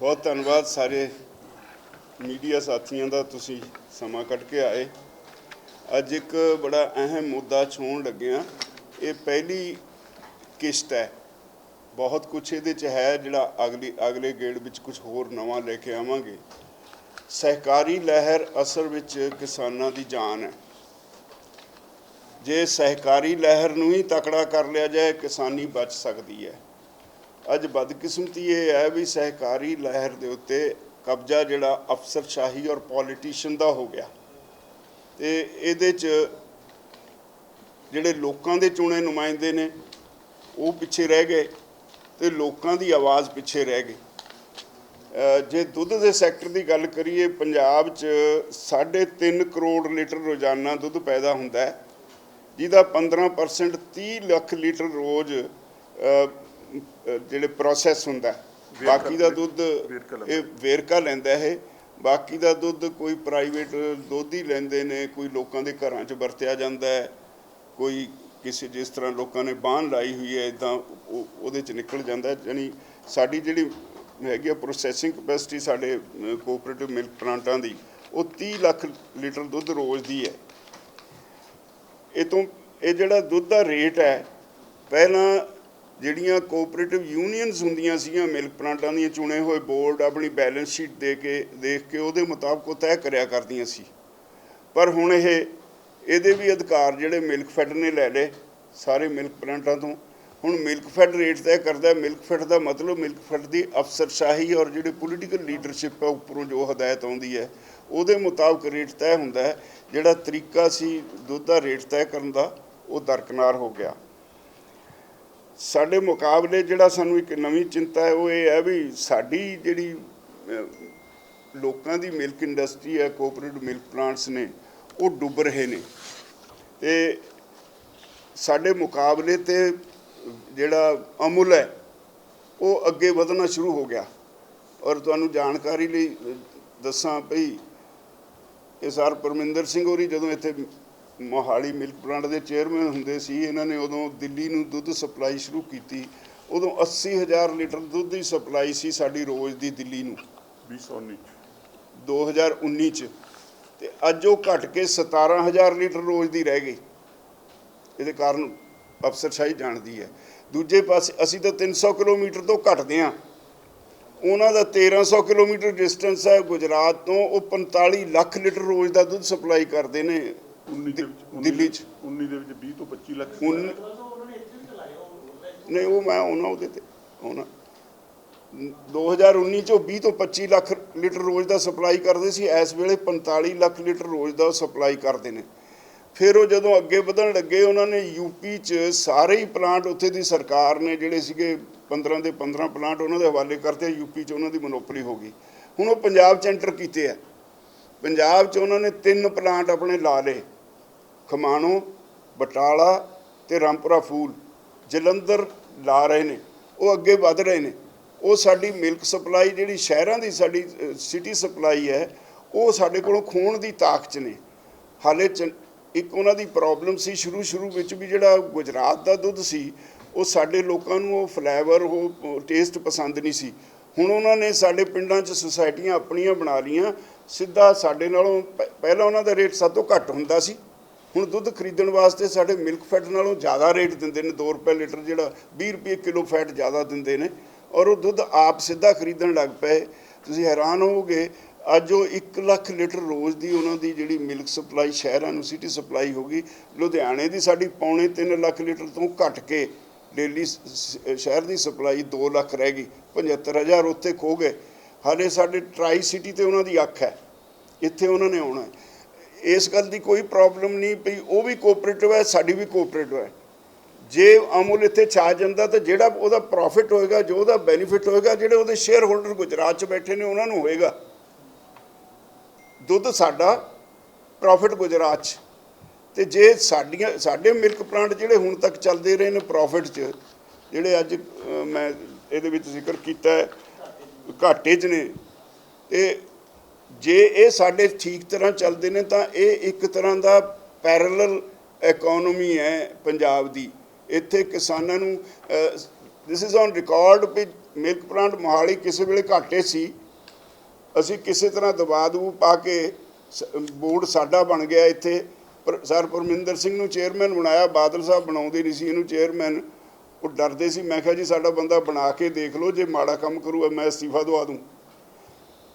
ਬਹੁਤ ਧੰਨਵਾਦ ਸਾਰੇ ਮੀਡੀਆ ਸਾਥੀਆਂ ਦਾ ਤੁਸੀਂ ਸਮਾਂ ਕੱਢ ਕੇ ਆਏ। ਅੱਜ ਇੱਕ ਬੜਾ ਅਹਿਮ ਮੁੱਦਾ ਛੋਣ ਲੱਗਿਆ ਇਹ ਪਹਿਲੀ ਕਿਸ਼ਤ ਹੈ। ਬਹੁਤ ਕੁਝ ਇਹਦੇ ਚ ਹੈ ਜਿਹੜਾ ਅਗਲੀ, ਅਗਲੇ ਗੇੜ ਵਿੱਚ ਕੁਝ ਹੋਰ ਨਵਾਂ ਲੈ ਕੇ ਆਵਾਂਗੇ। ਸਹਿਕਾਰੀ ਲਹਿਰ ਅਸਲ ਵਿੱਚ ਕਿਸਾਨਾਂ ਦੀ ਜਾਨ ਹੈ। ਜੇ ਸਹਿਕਾਰੀ ਲਹਿਰ ਨੂੰ ਹੀ ਤਕੜਾ ਕਰ ਲਿਆ ਜਾਏ, ਕਿਸਾਨੀ ਬਚ ਸਕਦੀ ਹੈ। ਅੱਜ ਬਦਕਿਸਮਤੀ ਇਹ ਹੈ ਵੀ ਸਹਿਕਾਰੀ ਲਹਿਰ ਦੇ ਉੱਤੇ ਕਬਜ਼ਾ ਜਿਹੜਾ ਅਫਸਰਸ਼ਾਹੀ ਔਰ ਪੋਲੀਟੀਸ਼ੀਅਨ ਦਾ ਹੋ ਗਿਆ। ਤੇ ਇਹਦੇ 'ਚ ਜਿਹੜੇ ਲੋਕਾਂ ਦੇ ਚੁਣੇ ਨੁਮਾਇੰਦੇ ਨੇ, ਉਹ ਪਿੱਛੇ ਰਹਿ ਗਏ ਤੇ ਲੋਕਾਂ ਦੀ ਆਵਾਜ਼ ਪਿੱਛੇ ਰਹਿ ਗਈ। ਜੇ ਦੁੱਧ ਦੇ ਸੈਕਟਰ ਦੀ ਗੱਲ ਕਰੀਏ, ਪੰਜਾਬ 'ਚ 3.5 ਕਰੋੜ ਲੀਟਰ ਰੋਜ਼ਾਨਾ ਦੁੱਧ ਪੈਦਾ ਹੁੰਦਾ ਹੈ, ਜਿਹਦਾ 15% 30 ਲੱਖ ਲੀਟਰ ਰੋਜ਼ ਜਿਹੜੇ ਪ੍ਰੋਸੈਸ ਹੁੰਦਾ ਹੈ। ਬਾਕੀ ਦਾ ਦੁੱਧ। ਇਹ ਵੇਰਕਾ ਲੈਂਦਾ ਇਹ ਬਾਕੀ ਦਾ ਦੁੱਧ ਕੋਈ ਪ੍ਰਾਈਵੇਟ ਦੁੱਧ ਹੀ ਲੈਂਦੇ ਨੇ ਕੋਈ ਲੋਕਾਂ ਦੇ ਘਰਾਂ 'ਚ ਵਰਤਿਆ ਜਾਂਦਾ ਹੈ ਕੋਈ ਕਿਸੇ ਜਿਸ ਤਰ੍ਹਾਂ ਲੋਕਾਂ ਨੇ ਬਾਹਨ ਲਾਈ ਹੋਈ ਹੈ ਇਦਾਂ ਉਹਦੇ 'ਚ ਨਿਕਲ ਜਾਂਦਾ ਹੈ ਯਾਨੀ ਸਾਡੀ ਜਿਹੜੀ ਹੈਗੀ ਆ ਪ੍ਰੋਸੈਸਿੰਗ ਕਪੈਸਿਟੀ ਸਾਡੇ ਕੋਆਪਰੇਟਿਵ ਮਿਲਕ ਪਲਾਂਟਾਂ ਦੀ ਉਹ 30 ਲੱਖ ਲੀਟਰ ਦੁੱਧ ਰੋਜ਼ ਦੀ ਹੈ ਇਹ ਤੋਂ ਇਹ ਜਿਹੜਾ ਦੁੱਧ ਦਾ ਰੇਟ ਹੈ ਪਹਿਲਾਂ ਜਿਹੜੀਆਂ ਕੋਆਪਰੇਟਿਵ ਯੂਨੀਅਨਸ ਹੁੰਦੀਆਂ ਸੀਗੀਆਂ ਮਿਲਕ ਪਲਾਂਟਾਂ ਦੀਆਂ ਚੁਣੇ ਹੋਏ ਬੋਰਡ ਆਪਣੀ ਬੈਲੈਂਸ ਸ਼ੀਟ ਦੇ ਕੇ, ਦੇਖ ਕੇ ਉਹਦੇ ਮੁਤਾਬਕ ਉਹ ਤੈਅ ਕਰਿਆ ਕਰਦੀਆਂ ਸੀ। ਪਰ ਹੁਣ ਇਹ, ਇਹਦੇ ਵੀ ਅਧਿਕਾਰ ਜਿਹੜੇ ਮਿਲਕ ਫੈਡ ਨੇ ਲੈ ਲਏ, ਸਾਰੇ ਮਿਲਕ ਪਲਾਂਟਾਂ ਤੋਂ। ਹੁਣ ਮਿਲਕ ਫੈਡ ਰੇਟ ਤੈਅ ਕਰਦਾ ਹੈ। ਮਿਲਕ ਫੈਡ ਦਾ ਮਤਲਬ ਮਿਲਕ ਫੈਡ ਦੀ ਅਫਸਰਸ਼ਾਹੀ ਔਰ ਜਿਹੜੀ ਪੋਲੀਟੀਕਲ ਲੀਡਰਸ਼ਿਪ ਹੈ, ਉੱਪਰੋਂ ਜੋ ਹਦਾਇਤ ਆਉਂਦੀ ਹੈ, ਉਹਦੇ ਮੁਤਾਬਕ ਰੇਟ ਤੈਅ ਹੁੰਦਾ ਹੈ। ਜਿਹੜਾ ਤਰੀਕਾ ਸੀ ਦੁੱਧ ਦਾ ਰੇਟ ਤੈਅ ਕਰਨ ਦਾ, ਉਹ ਦਰਕਨਾਰ ਹੋ ਗਿਆ। ਸਾਡੇ ਮੁਕਾਬਲੇ ਜਿਹੜਾ ਸਾਨੂੰ ਇੱਕ ਨਵੀਂ ਚਿੰਤਾ ਹੈ, ਉਹ ਇਹ ਹੈ ਵੀ ਸਾਡੀ ਜਿਹੜੀ ਲੋਕਾਂ ਦੀ ਮਿਲਕ ਇੰਡਸਟਰੀ ਹੈ ਕੋਆਪਰੇਟਿਵ ਮਿਲਕ ਪਲਾਂਟਸ ਨੇ, ਉਹ ਡੁੱਬ ਰਹੇ ਨੇ। ਤੇ ਸਾਡੇ ਮੁਕਾਬਲੇ ਤੇ ਜਿਹੜਾ ਅਮੁਲ ਹੈ, ਉਹ ਅੱਗੇ ਵਧਣਾ ਸ਼ੁਰੂ ਹੋ ਗਿਆ। ਔਰ ਤੁਹਾਨੂੰ ਜਾਣਕਾਰੀ ਲਈ ਦੱਸਾਂ ਭਈ ਇਹ ਸਰ ਪਰਮਿੰਦਰ ਸਿੰਘ ਹੋਰੀ ਜਦੋਂ ਇੱਥੇ ਮੋਹਾਲੀ ਮਿਲਕ ਪਲਾਂਟ ਦੇ ਚੇਅਰਮੈਨ ਹੁੰਦੇ ਸੀ ਇਹਨਾਂ ਨੇ ਉਦੋਂ ਦਿੱਲੀ ਨੂੰ ਦੁੱਧ ਸਪਲਾਈ ਸ਼ੁਰੂ ਕੀਤੀ। ਉਦੋਂ 80000 ਲੀਟਰ ਦੁੱਧ ਦੀ ਸਪਲਾਈ ਸੀ ਸਾਡੀ ਰੋਜ਼ ਦੀ ਦਿੱਲੀ ਨੂੰ। 2019 2019 ਚ। ਤੇ ਅੱਜ ਉਹ ਘਟ ਕੇ 17000 ਲੀਟਰ ਰੋਜ਼ ਦੀ ਰਹਿ ਗਈ। ਇਹਦੇ ਕਾਰਨ ਅਫਸਰਸ਼ਾਹੀ ਜਾਣਦੀ ਹੈ। ਦੂਜੇ ਪਾਸੇ ਅਸੀਂ ਤਾਂ 300 ਕਿਲੋਮੀਟਰ ਤੋਂ ਘਟਦੇ ਹਾਂ। ਉਹਨਾਂ ਦਾ 1300 ਕਿਲੋਮੀਟਰ ਡਿਸਟੈਂਸ ਹੈ। ਗੁਜਰਾਤ ਤੋਂ ਉਹ 45 ਲੱਖ ਲੀਟਰ ਰੋਜ਼ ਦਾ ਦੁੱਧ ਸਪਲਾਈ ਕਰਦੇ ਨੇ। 19 ਦੇ ਵਿੱਚ ਉੱਨੀ- ਦਿੱਲੀ 'ਚ। 19 ਦੇ ਵਿੱਚ 20 ਤੋਂ 25 ਲੱਖ ਉਨ ਨਹੀਂ ਉਹ ਮੈਂ ਉਹਨਾਂ ਉਹਦੇ ਤੇ ਉਹਨਾਂ 2019 ਚੋਂ 20 ਤੋਂ 25 ਲੱਖ ਲੀਟਰ ਰੋਜ਼ ਦਾ ਸਪਲਾਈ ਕਰਦੇ ਸੀ ਇਸ ਵੇਲੇ 45 ਲੱਖ ਲੀਟਰ ਰੋਜ਼ ਦਾ ਸਪਲਾਈ ਕਰਦੇ ਨੇ। ਫਿਰ ਉਹ ਜਦੋਂ ਅੱਗੇ ਵਧਣ ਲੱਗੇ ਉਹਨਾਂ ਨੇ ਯੂਪੀ 'ਚ ਸਾਰੇ ਹੀ ਪਲਾਂਟ ਉੱਥੇ ਦੀ ਸਰਕਾਰ ਨੇ ਜਿਹੜੇ ਸੀਗੇ 15 ਦੇ 15 ਪਲਾਂਟ ਉਹਨਾਂ ਦੇ ਹਵਾਲੇ ਕਰਤੇ ਯੂਪੀ 'ਚ ਉਹਨਾਂ ਦੀ ਮੋਨੋਪੋਲੀ ਹੋ ਗਈ। ਹੁਣ ਉਹ ਪੰਜਾਬ 'ਚ ਐਂਟਰ ਕੀਤੇ ਆ। ਪੰਜਾਬ 'ਚ ਉਹਨਾਂ ਨੇ ਤਿੰਨ ਪਲਾਂਟ ਆਪਣੇ ਲਾ ਲਏ। ਖਮਾਣੋ, ਬਟਾਲਾ ਤੇ ਰਾਮਪੁਰਾ ਫੂਲ ਜਲੰਧਰ ਲਾ ਰਹੇ ਨੇ, ਉਹ ਅੱਗੇ ਵਧ ਰਹੇ ਨੇ। ਉਹ ਸਾਡੀ ਮਿਲਕ ਸਪਲਾਈ ਜਿਹੜੀ ਸ਼ਹਿਰਾਂ ਦੀ ਸਾਡੀ ਸਿਟੀ ਸਪਲਾਈ ਹੈ, ਉਹ ਸਾਡੇ ਕੋਲੋਂ ਖੋਣ ਦੀ ਤਾਕ 'ਚ ਨੇ। ਹਾਲੇ ਚ- ਇੱਕ ਉਹਨਾਂ ਦੀ ਪ੍ਰੋਬਲਮ ਸੀ ਸ਼ੁਰੂ ਸ਼ੁਰੂ ਵਿੱਚ ਵੀ ਜਿਹੜਾ ਗੁਜਰਾਤ ਦਾ ਦੁੱਧ ਸੀ, ਉਹ ਸਾਡੇ ਲੋਕਾਂ ਨੂੰ ਉਹ ਫਲੇਵਰ, ਉਹ ਟੇਸਟ ਪਸੰਦ ਨਹੀਂ ਸੀ। ਹੁਣ ਉਹਨਾਂ ਨੇ ਸਾਡੇ ਪਿੰਡਾਂ 'ਚ ਸੁਸਾਇਟੀਆਂ ਆਪਣੀਆਂ ਬਣਾ ਲਈਆਂ, ਸਿੱਧਾ ਸਾਡੇ ਨਾਲੋਂ ਪਹਿਲਾਂ ਉਹਨਾਂ ਦਾ ਰੇਟ ਸਭ ਤੋਂ ਘੱਟ ਹੁੰਦਾ ਸੀ। ਹੁਣ ਦੁੱਧ ਖਰੀਦਣ ਵਾਸਤੇ ਸਾਡੇ ਮਿਲਕ ਫੈਟ ਨਾਲੋਂ ਜ਼ਿਆਦਾ ਰੇਟ ਦਿੰਦੇ ਨੇ 2 ਰੁਪਏ ਲੀਟਰ ਜਿਹੜਾ 20 ਰੁਪਏ ਕਿਲੋ ਫੈਟ ਜ਼ਿਆਦਾ ਦਿੰਦੇ ਨੇ ਔਰ ਉਹ ਦੁੱਧ ਆਪ ਸਿੱਧਾ ਖਰੀਦਣ ਲੱਗ ਪਏ। ਤੁਸੀਂ ਹੈਰਾਨ ਹੋਵੋਗੇ, ਅੱਜ ਉਹ 1 ਲੱਖ ਲੀਟਰ ਰੋਜ਼ ਦੀ ਉਹਨਾਂ ਦੀ ਜਿਹੜੀ ਮਿਲਕ ਸਪਲਾਈ ਸ਼ਹਿਰਾਂ ਨੂੰ ਸਿਟੀ ਸਪਲਾਈ ਹੋ ਗਈ। ਲੁਧਿਆਣੇ ਦੀ ਸਾਡੀ ਪੌਣੇ 3 ਲੱਖ ਲੀਟਰ ਤੋਂ ਘਟ ਕੇ ਡੇਲੀ ਸ਼ਹਿਰ ਦੀ ਸਪਲਾਈ 2 ਲੱਖ ਰਹਿ ਗਈ 75000 ਉੱਥੇ ਖੋ ਗਏ। ਹਾਲੇ ਸਾਡੇ ਟਰਾਈ ਸਿਟੀ ਤੇ ਉਹਨਾਂ ਦੀ ਅੱਖ ਹੈ, ਇੱਥੇ ਉਹਨਾਂ ਨੇ ਆਉਣਾ ਹੈ। ਇਸ ਗੱਲ ਦੀ ਕੋਈ ਪ੍ਰੋਬਲਮ ਨਹੀਂ ਪਈ ਉਹ ਵੀ ਕੋਆਪਰੇਟਿਵ ਹੈ, ਸਾਡੀ ਵੀ ਕੋਆਪਰੇਟਿਵ ਹੈ। ਜੇ ਅਮੁਲ ਇੱਥੇ ਛਾ ਜਾਂਦਾ ਤਾਂ ਜਿਹੜਾ ਉਹਦਾ ਪ੍ਰੋਫਿਟ ਹੋਏਗਾ, ਜੋ ਉਹਦਾ ਬੈਨੀਫਿਟ ਹੋਏਗਾ, ਜਿਹੜੇ ਉਹਦੇ ਸ਼ੇਅਰ ਹੋਲਡਰ ਗੁਜਰਾਤ 'ਚ ਬੈਠੇ ਨੇ, ਉਹਨਾਂ ਨੂੰ ਹੋਏਗਾ। ਦੁੱਧ ਸਾਡਾ ਪ੍ਰੋਫਿਟ ਗੁਜਰਾਤ 'ਚ। ਤੇ ਜੇ ਸਾਡੀਆਂ, ਸਾਡੇ ਮਿਲਕ ਪਲਾਂਟ ਜਿਹੜੇ ਹੁਣ ਤੱਕ ਚੱਲਦੇ ਰਹੇ ਨੇ ਪ੍ਰੋਫਿਟ 'ਚ, ਜਿਹੜੇ ਅੱਜ ਮੈਂ ਇਹਦੇ ਵਿੱਚ ਜ਼ਿਕਰ ਕੀਤਾ ਹੈ, ਘਾਟੇ 'ਚ ਨੇ, ਤੇ ਜੇ ਇਹ ਸਾਡੇ ਠੀਕ ਤਰ੍ਹਾਂ ਚੱਲਦੇ ਨੇ ਤਾਂ ਇਹ ਇੱਕ ਤਰ੍ਹਾਂ ਦਾ ਪੈਰਲਲ ਇਕਨੋਮੀ ਹੈ ਪੰਜਾਬ ਦੀ। ਇੱਥੇ ਕਿਸਾਨਾਂ ਨੂੰ ਅ, ਦਿਸ ਇਜ਼ ਔਨ ਰਿਕਾਰਡ ਵੀ ਮਿਲਕ ਪਲਾਂਟ ਮੋਹਾਲੀ ਕਿਸੇ ਵੇਲੇ ਘਾਟੇ ਸੀ। ਅਸੀਂ ਕਿਸੇ ਤਰ੍ਹਾਂ ਦਬਾਅ ਦਬੂ ਪਾ ਕੇ ਬੋਰਡ ਸਾਡਾ ਬਣ ਗਿਆ ਇੱਥੇ। ਪਰ ਸਰ ਪਰਮਿੰਦਰ ਸਿੰਘ ਨੂੰ ਚੇਅਰਮੈਨ ਬਣਾਇਆ ਬਾਦਲ ਸਾਹਿਬ ਬਣਾਉਂਦੇ ਨਹੀਂ ਸੀ ਇਹਨੂੰ ਚੇਅਰਮੈਨ ਉਹ ਡਰਦੇ ਸੀ ਮੈਂ ਕਿਹਾ ਜੀ ਸਾਡਾ ਬੰਦਾ ਬਣਾ ਕੇ ਦੇਖ ਲਓ ਜੇ ਮਾੜਾ ਕੰਮ ਕਰੂ ਮੈਂ ਅਸਤੀਫਾ ਦਵਾ ਦੂੰ।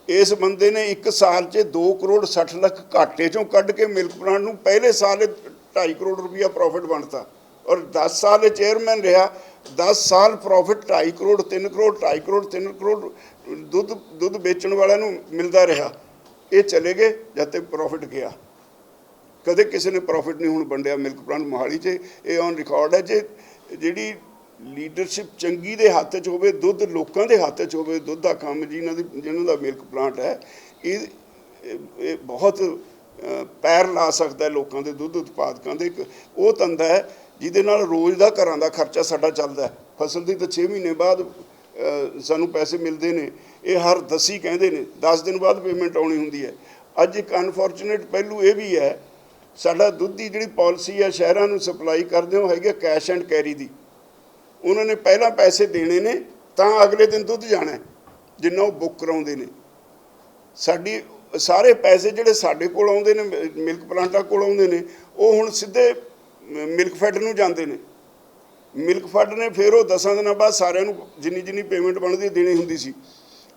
ਇਸ ਬੰਦੇ ਨੇ 1 ਸਾਲ 'ਚ 2 ਕਰੋੜ 60 ਲੱਖ ਘਾਟੇ ਚੋਂ ਕੱਢ ਕੇ ਮਿਲਕ ਪਲਾਂਟ ਨੂੰ ਪਹਿਲੇ ਸਾਲ 2.5 ਕਰੋੜ ਰੁਪਇਆ ਪ੍ਰੋਫਿਟ ਬਣਤਾ। ਔਰ 10 ਸਾਲ ਇਹ ਚੇਅਰਮੈਨ ਰਿਹਾ 10 ਸਾਲ ਪ੍ਰੋਫਿਟ 2.5 ਕਰੋੜ 3 ਕਰੋੜ 2.5 ਕਰੋੜ 3 ਕਰੋੜ ਦੁੱਧ ਦੁੱਧ ਵੇਚਣ ਵਾਲਿਆਂ ਨੂੰ ਮਿਲਦਾ ਰਿਹਾ। ਇਹ ਚਲੇ ਗਏ ਜਦ ਤੱਕ ਪ੍ਰੋਫਿਟ ਗਿਆ। ਕਦੇ ਕਿਸੇ ਨੇ ਪ੍ਰੋਫਿਟ ਨਹੀਂ ਹੁਣ ਵੰਡਿਆ ਮਿਲਕ ਪਲਾਂਟ ਮੋਹਾਲੀ 'ਚ। ਇਹ ਔਨ ਰਿਕਾਰਡ ਹੈ ਜੇ ਜਿਹੜੀ ਲੀਡਰਸ਼ਿਪ ਚੰਗੀ ਦੇ ਹੱਥ 'ਚ ਹੋਵੇ, ਦੁੱਧ ਲੋਕਾਂ ਦੇ ਹੱਥ 'ਚ ਹੋਵੇ, ਦੁੱਧ ਦਾ ਕੰਮ ਜਿਨ੍ਹਾਂ ਦੀ, ਜਿਹਨਾਂ ਦਾ ਮਿਲਕ ਪਲਾਂਟ ਹੈ, ਇਹ, ਇਹ- ਬਹੁਤ ਪੈਰ ਲਾ ਸਕਦਾ ਲੋਕਾਂ ਦੇ ਦੁੱਧ ਉਤਪਾਦਕਾਂ ਦੇ। ਇੱਕ ਉਹ ਧੰਦਾ ਹੈ ਜਿਹਦੇ ਨਾਲ ਰੋਜ਼ ਦਾ ਘਰਾਂ ਦਾ ਖਰਚਾ ਸਾਡਾ ਚੱਲਦਾ ਫਸਲ ਦੀ ਤਾਂ 6 ਮਹੀਨੇ ਬਾਅਦ ਸਾਨੂੰ ਪੈਸੇ ਮਿਲਦੇ ਨੇ। ਇਹ ਹਰ ਦਸੀ ਕਹਿੰਦੇ ਨੇ 10 ਦਿਨ ਬਾਅਦ ਪੇਮੈਂਟ ਆਉਣੀ ਹੁੰਦੀ ਹੈ। ਅੱਜ ਇੱਕ ਅਨਫੋਰਚੂਨੇਟ ਪਹਿਲੂ ਇਹ ਵੀ ਹੈ, ਸਾਡਾ ਦੁੱਧ ਦੀ ਜਿਹੜੀ ਪਾਲਿਸੀ ਹੈ, ਸ਼ਹਿਰਾਂ ਨੂੰ ਸਪਲਾਈ ਕਰਦੇ ਹੋ, ਹੈਗੇ ਕੈਸ਼ ਐਂਡ ਕੈਰੀ ਦੀ। ਉਹਨਾਂ ਨੇ ਪਹਿਲਾਂ ਪੈਸੇ ਦੇਣੇ ਨੇ, ਤਾਂ ਅਗਲੇ ਦਿਨ ਦੁੱਧ ਜਾਣਾ ਜਿੰਨਾ ਉਹ ਬੁੱਕ ਕਰਾਉਂਦੇ ਨੇ। ਸਾਡੀ, ਸਾਰੇ ਪੈਸੇ ਜਿਹੜੇ ਸਾਡੇ ਕੋਲ ਆਉਂਦੇ ਨੇ ਮਿ- ਮਿਲਕ ਪਲਾਂਟਾਂ ਕੋਲ ਆਉਂਦੇ ਨੇ, ਉਹ ਹੁਣ ਸਿੱਧੇ ਮ- ਮਿਲਕ ਫੈਡ ਨੂੰ ਜਾਂਦੇ ਨੇ। ਮਿਲਕ ਫੈਡ ਨੇ ਫਿਰ ਉਹ ਦਸਾਂ ਦਿਨਾਂ ਬਾਅਦ ਸਾਰਿਆਂ ਨੂੰ ਜਿੰਨੀ ਜਿੰਨੀ ਪੇਮੈਂਟ ਬਣਦੀ, ਦੇਣੀ ਹੁੰਦੀ ਸੀ।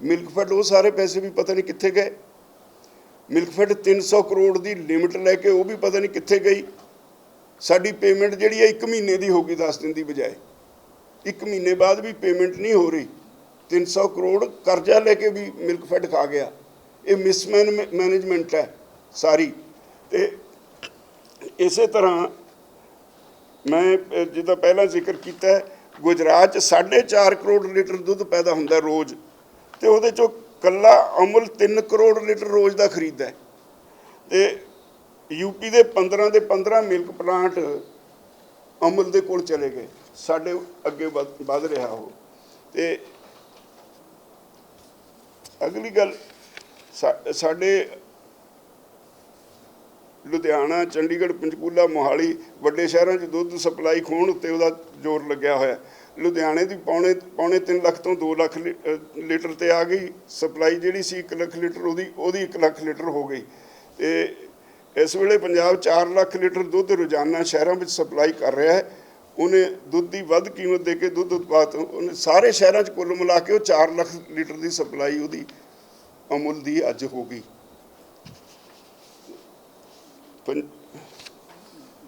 ਮਿਲਕ ਫੈਡ ਉਹ ਸਾਰੇ ਪੈਸੇ ਵੀ ਪਤਾ ਨਹੀਂ ਕਿੱਥੇ ਗਏ। ਮਿਲਕ ਫੈਡ 300 ਕਰੋੜ ਦੀ ਲਿਮਟ ਲੈ ਕੇ ਉਹ ਵੀ ਪਤਾ ਨਹੀਂ ਕਿੱਥੇ ਗਈ। ਸਾਡੀ ਪੇਮੈਂਟ ਜਿਹੜੀ ਹੈ 1 ਮਹੀਨੇ ਦੀ ਹੋ ਗਈ 10 ਦਿਨ ਦੀ ਬਜਾਏ। ਇੱਕ ਮਹੀਨੇ ਬਾਅਦ ਵੀ ਪੇਮੈਂਟ ਨਹੀਂ ਹੋ ਰਹੀ। 300 ਕਰੋੜ ਕਰਜ਼ਾ ਲੈ ਕੇ ਵੀ ਮਿਲਕ ਫੈਡ ਖਾ ਗਿਆ। ਇਹ ਮਿਸਮੈਨ ਮੈਨੇਜਮੈਂਟ ਹੈ ਸਾਰੀ। ਤੇ ਇਸੇ ਤਰ੍ਹਾਂ ਮੈਂ ਜਿੱਦਾਂ ਪਹਿਲਾਂ ਜ਼ਿਕਰ ਕੀਤਾ ਗੁਜਰਾਤ 'ਚ 4.5 ਕਰੋੜ ਲੀਟਰ ਦੁੱਧ ਪੈਦਾ ਹੁੰਦਾ ਰੋਜ਼। ਤੇ ਉਹਦੇ ਚੋਂ ਕੱਲਾ ਅਮਲ 3 ਕਰੋੜ ਲੀਟਰ ਰੋਜ਼ ਦਾ ਖਰੀਦਦਾ ਹੈ। ਤੇ ਯੂਪੀ ਦੇ 15 ਦੇ 15 ਮਿਲਕ ਪਲਾਂਟ ਅਮਲ ਦੇ ਕੋਲ ਚਲੇ ਗਏ। ਸਾਡੇ ਅੱਗੇ ਵਧ ਵਧ ਰਿਹਾ ਉਹ। ਤੇ ਅਗਲੀ ਗੱਲ, ਸਾ- ਸਾਡੇ ਲੁਧਿਆਣਾ, ਚੰਡੀਗੜ੍ਹ, ਪੰਚਕੂਲਾ, ਮੋਹਾਲੀ ਵੱਡੇ ਸ਼ਹਿਰਾਂ 'ਚ ਦੁੱਧ ਸਪਲਾਈ ਖੋਣ ਉੱਤੇ ਉਹਦਾ ਜ਼ੋਰ ਲੱਗਿਆ ਹੋਇਆ। ਲੁਧਿਆਣੇ ਦੀ ਪੌਣੇ ਪੌਣੇ 3 ਲੱਖ ਤੋਂ 2 ਲੱਖ ਲੀ- ਲੀਟਰ ਤੇ ਆ ਗਈ। ਸਪਲਾਈ ਜਿਹੜੀ ਸੀ 1 ਲੱਖ ਲੀਟਰ, ਉਹਦੀ ਉਹਦੀ 1 ਲੱਖ ਲੀਟਰ ਹੋ ਗਈ। ਤੇ ਇਸ ਵੇਲੇ ਪੰਜਾਬ 4 ਲੱਖ ਲੀਟਰ ਦੁੱਧ ਰੋਜ਼ਾਨਾ ਸ਼ਹਿਰਾਂ ਵਿੱਚ ਸਪਲਾਈ ਕਰ ਰਿਹਾ ਹੈ। ਉਹਨੇ ਦੁੱਧ ਦੀ ਵੱਧ ਕੀਮਤ ਦੇ ਕੇ ਦੁੱਧ ਉਤਪਾਦ ਉਹਨੇ ਸਾਰੇ ਸ਼ਹਿਰਾਂ 'ਚ ਕੁੱਲ ਮਿਲਾ ਕੇ ਉਹ 4 ਲੱਖ ਲੀਟਰ ਦੀ ਸਪਲਾਈ ਉਹਦੀ ਅਮੁਲ ਦੀ ਅੱਜ ਹੋ ਗਈ।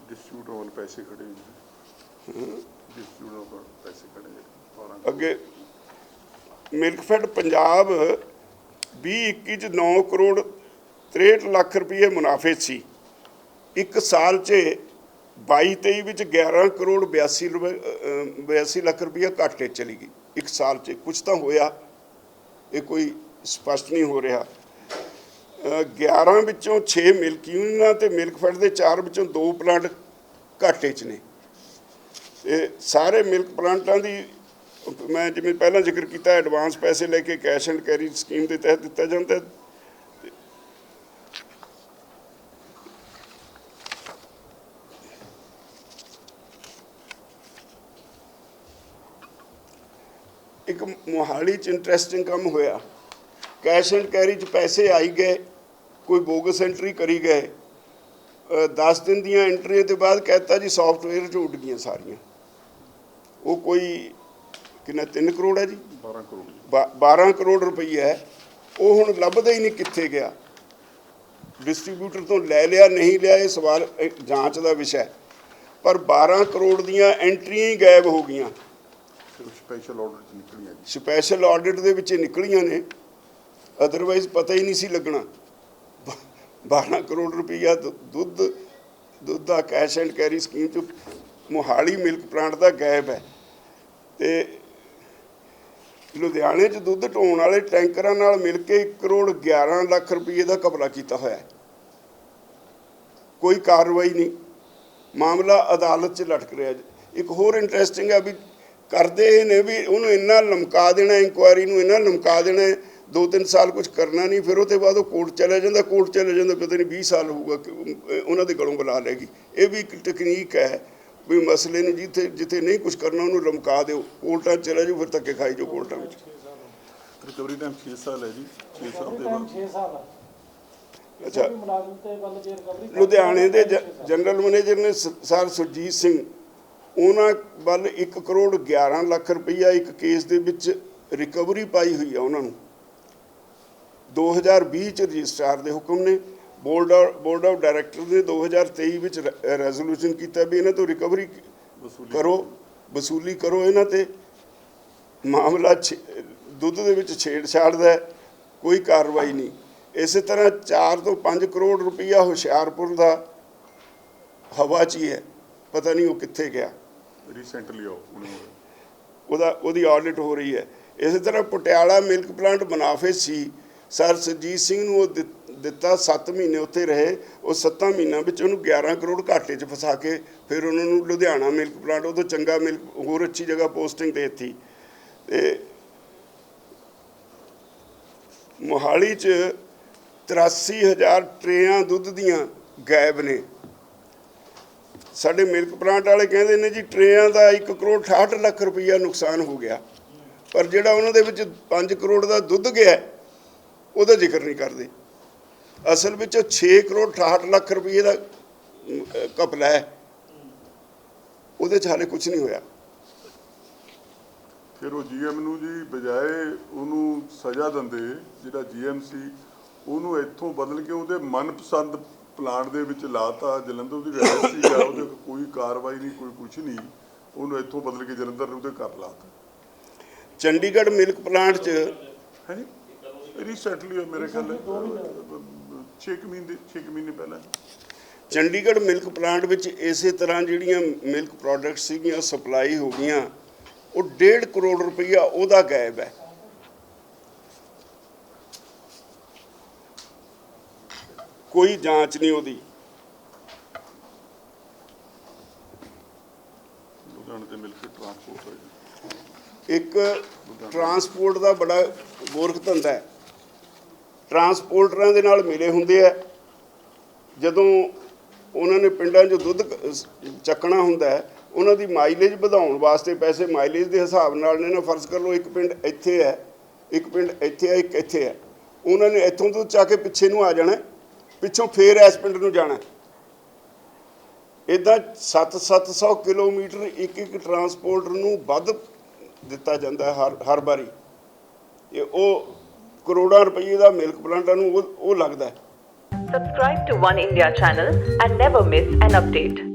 ਡਿਸਟ੍ਰੀਬਿਊਟ ਹੋਣ ਪੈਸੇ ਖੜੇ ਡਿਸਟ੍ਰੀਬਿਊਟ ਹੋਣ ਪੈਸੇ ਖੜੇ ਨੇ। 12 ਅੱਗੇ ਮਿਲਕਫੈਡ ਪੰਜਾਬ 2021 ਚ 9 ਕਰੋੜ 63 ਲੱਖ ਰੁਪਏ ਮੁਨਾਫੇ ਸੀ। ਇੱਕ ਸਾਲ 'ਚ 22 23 ਵਿੱਚ 11 ਕਰੋੜ 82 ਰੁਪਏ ਅ, 82 ਲੱਖ ਰੁਪਏ ਘਾਟੇ 'ਚ ਚਲੀ ਗਈ। ਇੱਕ ਸਾਲ 'ਚ ਕੁਝ ਤਾਂ ਹੋਇਆ ਇਹ ਕੋਈ ਸਪਸ਼ਟ ਨਹੀਂ ਹੋ ਰਿਹਾ। ਅ, 11 ਵਿੱਚੋਂ 6 ਮਿਲਕ ਯੂਨੀਅਨਾਂ ਤੇ ਮਿਲਕਫੈਡ ਦੇ 4 ਵਿੱਚੋਂ 2 ਪਲਾਂਟ ਘਾਟੇ 'ਚ ਨੇ। ਇਹ ਸਾਰੇ ਮਿਲਕ ਪਲਾਂਟਾਂ ਦੀ ਮੈਂ ਜਿਵੇਂ ਪਹਿਲਾਂ ਜ਼ਿਕਰ ਕੀਤਾ ਐਡਵਾਂਸ ਪੈਸੇ ਲੈ ਕੇ ਕੈਸ਼ ਐਂਡ ਕੈਰੀ ਸਕੀਮ ਦੇ ਤਹਿਤ ਦਿੱਤਾ ਜਾਂਦਾ ਮੋਹਾਲੀ ਚ ਇੰਟਰਸਟਿੰਗ ਕੰਮ ਹੋਇਆ। ਕੈਸ਼ ਐਂਡ ਕੈਰੀ ਚ ਪੈਸੇ ਆਈ ਗਏ ਕੋਈ ਬੋਗਸ ਐਂਟਰੀ ਕਰੀ ਗਏ। 10 ਦਿਨ ਦੀਆਂ ਐਂਟਰੀਆਂ ਤੋਂ ਬਾਅਦ ਕਹਿਤਾ ਜੀ ਸੌਫਟਵੇਅਰ ਚ ਉੱਡ ਗਈਆਂ ਸਾਰੀਆਂ। ਉਹ ਕੋਈ ਕਿੰਨਾ 3 ਕਰੋੜ ਹੈ ਜੀ? 12 ਕਰੋੜ ਬਾ- 12 ਕਰੋੜ ਰੁਪਈਆ ਹੈ। ਉਹ ਹੁਣ ਲੱਭਦਾ ਹੀ ਨਹੀਂ ਕਿੱਥੇ ਗਿਆ। ਡਿਸਟ੍ਰੀਬਿਊਟਰ ਤੋਂ ਲੈ ਲਿਆ ਨਹੀਂ ਲਿਆ ਇਹ ਸਵਾਲ ਜਾਂਚ ਦਾ ਵਿਸ਼ਾ ਹੈ। ਪਰ 12 ਕਰੋੜ ਦੀਆਂ ਐਂਟਰੀਆਂ ਹੀ ਗਾਇਬ ਹੋ ਗਈਆਂ। ਸਪੈਸ਼ਲ ਆਰਡਰ ਚ ਨਿਕਲੀਆਂ ਜੀ। ਸਪੈਸ਼ਲ ਆਡਿਟ ਦੇ ਵਿੱਚ ਨਿਕਲੀਆਂ ਨੇ। ਅਦਰਵਾਈਜ਼ ਪਤਾ ਹੀ ਨਹੀਂ ਸੀ ਲੱਗਣਾ। 12 ਕਰੋੜ ਰੁਪਈਆ ਦੁੱਧ ਦੁੱਧ ਦਾ ਕੈਸ਼ ਐਂਡ ਕੈਰੀ ਸਕੀਮ ਚ ਮੋਹਾਲੀ ਮਿਲਕ ਪਲਾਂਟ ਦਾ ਗਾਇਬ ਹੈ। ਤੇ ਲੁਧਿਆਣੇ 'ਚ ਦੁੱਧ ਢੋਣ ਵਾਲੇ ਟੈਂਕਰਾਂ ਨਾਲ ਮਿਲ ਕੇ 1 ਕਰੋੜ 11 ਲੱਖ ਰੁਪਏ ਦਾ ਘਪਲਾ ਕੀਤਾ ਹੋਇਆ ਹੈ। ਕੋਈ ਕਾਰਵਾਈ ਨਹੀਂ। ਮਾਮਲਾ ਅਦਾਲਤ 'ਚ ਲਟਕ ਰਿਹਾ ਜੀ। ਇੱਕ ਹੋਰ ਇੰਟਰਸਟਿੰਗ ਹੈ ਵੀ ਕਰਦੇ ਇਹ ਨੇ ਵੀ ਉਹਨੂੰ ਇੰਨਾ ਲਮਕਾ ਦੇਣਾ ਇਨਕੁਆਇਰੀ ਨੂੰ ਇੰਨਾ ਲਮਕਾ ਦੇਣਾ ਦੋ ਤਿੰਨ ਸਾਲ ਕੁਝ ਕਰਨਾ ਨਹੀਂ ਫਿਰ ਉਹਦੇ ਬਾਅਦ ਉਹ ਕੋਰਟ ਚਲਾ ਜਾਂਦਾ ਕੋਰਟ ਚਲਾ ਜਾਂਦਾ ਪਤਾ ਨਹੀਂ 20 ਸਾਲ ਹੋਊਗਾ ਉਹਨਾਂ ਦੇ ਗਲੋਂ ਬੁਲਾ ਲੈਗੀ ਇਹ ਵੀ ਇੱਕ ਟੈਕਨੀਕ ਹੈ ਵੀ ਮਸਲੇ ਨੂੰ ਜਿੱਥੇ ਜਿੱਥੇ ਨਹੀਂ ਕੁਝ ਕਰਨਾ ਉਹਨੂੰ ਲਮਕਾ ਦਿਓ। ਕੋਰਟਾਂ ਚਲਾ ਜਾਓ ਫਿਰ ਧੱਕੇ ਖਾਈ ਜਾਓ ਕੋਰਟਾਂ ਵਿੱਚ। ਰਿਕਵਰੀ ਟਾਈਮ 6 ਸਾਲ ਹੈ ਜੀ 6 ਸਾਲ ਦੇ ਬਾਅਦ। 6 ਸਾਲ ਆ ਅੱਛਾ। ਵੀ ਮੁਲਾਜ਼ਮ ਤੇ ਵੱਲ ਜੇ ਰਿਕਵਰੀ ਲੁਧਿਆਣੇ ਦੇ ਜਨਰਲ ਮੈਨੇਜਰ ਨੇ ਸਰ ਸੁਰਜੀਤ ਸਿੰਘ ਉਹਨਾਂ ਵੱਲ 1 ਕਰੋੜ 11 ਲੱਖ ਰੁਪਈਆ ਇੱਕ ਕੇਸ ਦੇ ਵਿੱਚ ਰਿਕਵਰੀ ਪਾਈ ਹੋਈ ਆ ਉਹਨਾਂ ਨੂੰ। 2020 ਚ ਰਜਿਸਟਰਾਰ ਦੇ ਹੁਕਮ ਨੇ ਬੋਰਡ ਬੋਰਡ ਆਫ ਡਾਇਰੈਕਟਰ ਨੇ 2023 ਵਿੱਚ ਰੈਜ਼ੋਲੂਸ਼ਨ ਕੀਤਾ ਵੀ ਇਹਨਾਂ ਤੋਂ ਰਿਕਵਰੀ ਵਸੂਲੀ ਕਰੋ ਵਸੂਲੀ ਕਰੋ ਇਹਨਾਂ ਤੇ। ਮਾਮਲਾ ਦੁੱਧ ਦੇ ਵਿੱਚ ਛੇੜਛਾੜ ਦਾ ਹੈ, ਕੋਈ ਕਾਰਵਾਈ ਨਹੀਂ। ਇਸੇ ਤਰ੍ਹਾਂ 4 ਤੋਂ 5 ਕਰੋੜ ਰੁਪਈਆ ਹੁਸ਼ਿਆਰਪੁਰ ਦਾ ਹਵਾ 'ਚ ਹੀ ਹੈ ਪਤਾ ਨਹੀਂ ਉਹ ਕਿੱਥੇ ਗਿਆ। ਰੀਸੈਂਟਲੀ ਉਹਦਾ, ਉਹਦੀ ਆਡਿਟ ਹੋ ਰਹੀ ਹੈ। ਇਸੇ ਤਰ੍ਹਾਂ ਪਟਿਆਲਾ ਮਿਲਕ ਪਲਾਂਟ ਮੁਨਾਫੇ ਸੀ। ਸਰ ਸਰਜੀਤ ਸਿੰਘ ਨੂੰ ਉਹ ਦਿੱਤਾ 7 ਮਹੀਨੇ ਉੱਥੇ ਰਹੇ। ਉਹ 7 ਮਹੀਨਿਆਂ ਵਿੱਚ ਉਹਨੂੰ 11 ਕਰੋੜ ਘਾਟੇ 'ਚ ਫਸਾ ਕੇ ਫਿਰ ਉਹਨਾਂ ਨੂੰ ਲੁਧਿਆਣਾ ਮਿਲਕ ਪਲਾਂਟ ਉਹ ਤੋਂ ਚੰਗਾ ਮਿਲਕ ਹੋਰ ਅੱਛੀ ਜਗ੍ਹਾ ਪੋਸਟਿੰਗ ਦੇ ਦਿੱਤੀ। ਤੇ ਮੋਹਾਲੀ 'ਚ 83000 ਟਰੇਆਂ ਦੁੱਧ ਦੀਆਂ ਗਾਇਬ ਨੇ। ਸਾਡੇ ਮਿਲਕ ਪਲਾਂਟ ਵਾਲੇ ਕਹਿੰਦੇ ਨੇ ਜੀ ਟਰੇਆਂ ਦਾ 1 ਕਰੋੜ 68 ਲੱਖ ਰੁਪਈਆ ਨੁਕਸਾਨ ਹੋ ਗਿਆ। ਪਰ ਜਿਹੜਾ ਉਹਨਾਂ ਦੇ ਵਿੱਚ 5 ਕਰੋੜ ਦਾ ਦੁੱਧ ਗਿਆ ਉਹਦਾ ਜ਼ਿਕਰ ਨਹੀਂ ਕਰਦੇ। ਅਸਲ ਵਿੱਚ ਉਹ 6 ਕਰੋੜ 68 ਲੱਖ ਰੁਪਏ ਦਾ ਅਮ, ਹੈ ਉਹਦੇ 'ਚ ਹਾਲੇ ਕੁਝ ਨਹੀਂ ਹੋਇਆ। ਫਿਰ ਉਹ ਜੀਐਮ ਨੂੰ ਜੀ ਬਜਾਏ ਉਹਨੂੰ ਸਜ਼ਾ ਦਿੰਦੇ ਜਿਹੜਾ ਜੀਐਮ ਸੀ ਉਹਨੂੰ ਇੱਥੋਂ ਬਦਲ ਕੇ ਉਹਦੇ ਮਨਪਸੰਦ ਪਲਾਂਟ ਦੇ ਵਿੱਚ ਲਾਤਾ ਜਲੰਧਰ ਉਹਦੀ ਰੈਜਿਸਟਰੀ ਆ ਉਹਦੇ ਕੋਈ ਕਾਰਵਾਈ ਨਹੀਂ ਕੋਈ ਕੁਝ ਨਹੀਂ ਉਹਨੂੰ ਇੱਥੋਂ ਬਦਲ ਕੇ ਜਲੰਧਰ ਉਹਦੇ ਘਰ ਲਾਤਾ। ਚੰਡੀਗੜ੍ਹ ਮਿਲਕ ਪਲਾਂਟ 'ਚ ਹੈ ਰੀਸੈਂਟਲੀ ਮੇਰੇ ਖਿਆਲ 6 ਮਹੀਨੇ 6 ਮਹੀਨੇ ਪਹਿਲਾਂ। ਚੰਡੀਗੜ੍ਹ ਮਿਲਕ ਪਲਾਂਟ ਵਿੱਚ ਇਸੇ ਤਰ੍ਹਾਂ ਜਿਹੜੀਆਂ ਮਿਲਕ ਪ੍ਰੋਡਕਟਸ ਸੀਗੀਆਂ ਸਪਲਾਈ ਹੋ ਗਈਆਂ ਉਹ 1.5 ਕਰੋੜ ਰੁਪਈਆ ਉਹਦਾ ਗਾਇਬ ਹੈ। ਕੋਈ ਜਾਂਚ ਨਹੀਂ ਉਹਦੀ। ਲੁਧਿਆਣੇ ਤੇ ਮਿਲ ਕੇ ਟਰਾਂਸਪੋਰਟ ਹੋਈ। ਇੱਕ ਟਰਾਂਸਪੋਰਟ ਦਾ ਬੜਾ ਗੋਰਖ ਧੰਦਾ ਹੈ। ਟਰਾਂਸਪੋਰਟਰਾਂ ਦੇ ਨਾਲ ਮਿਲੇ ਹੁੰਦੇ ਆ। ਜਦੋਂ ਉਹਨਾਂ ਨੇ ਪਿੰਡਾਂ 'ਚ ਦੁੱਧ ਚੱਕਣਾ ਹੁੰਦਾ ਹੈ ਉਹਨਾਂ ਦੀ ਮਾਈਲੇਜ ਵਧਾਉਣ ਵਾਸਤੇ ਪੈਸੇ ਮਾਈਲੇਜ ਦੇ ਹਿਸਾਬ ਨਾਲ ਨੇ ਨਾ ਫਰਜ਼ ਕਰ ਲਓ ਇੱਕ ਪਿੰਡ ਇੱਥੇ ਹੈ ਇੱਕ ਪਿੰਡ ਇੱਥੇ ਹੈ ਇੱਕ ਇੱਥੇ ਹੈ। ਉਹਨਾਂ ਨੇ ਇੱਥੋਂ ਤੋਂ ਚੱਕ ਕੇ ਪਿੱਛੇ ਨੂੰ ਆ ਜਾਣਾ ਪਿੱਛੋਂ ਫੇਰ ਇਸ ਪਿੰਡ ਨੂੰ ਜਾਣਾ ਇਦਾਂ 7-700 ਕਿਲੋਮੀਟਰ ਇੱਕ ਇੱਕ ਟਰਾਂਸਪੋਰਟਰ ਨੂੰ ਵੱਧ ਦਿੱਤਾ ਜਾਂਦਾ ਹਰ ਹਰ ਵਾਰੀ। ਇਹ ਉਹ ਕਰੋੜਾਂ ਰੁਪਏ ਦਾ ਮਿਲਕ ਪਲਾਂਟਾਂ ਨੂੰ ਉਹ ਲੱਗਦਾ ਹੈ। Subscribe to One India channel and never miss an.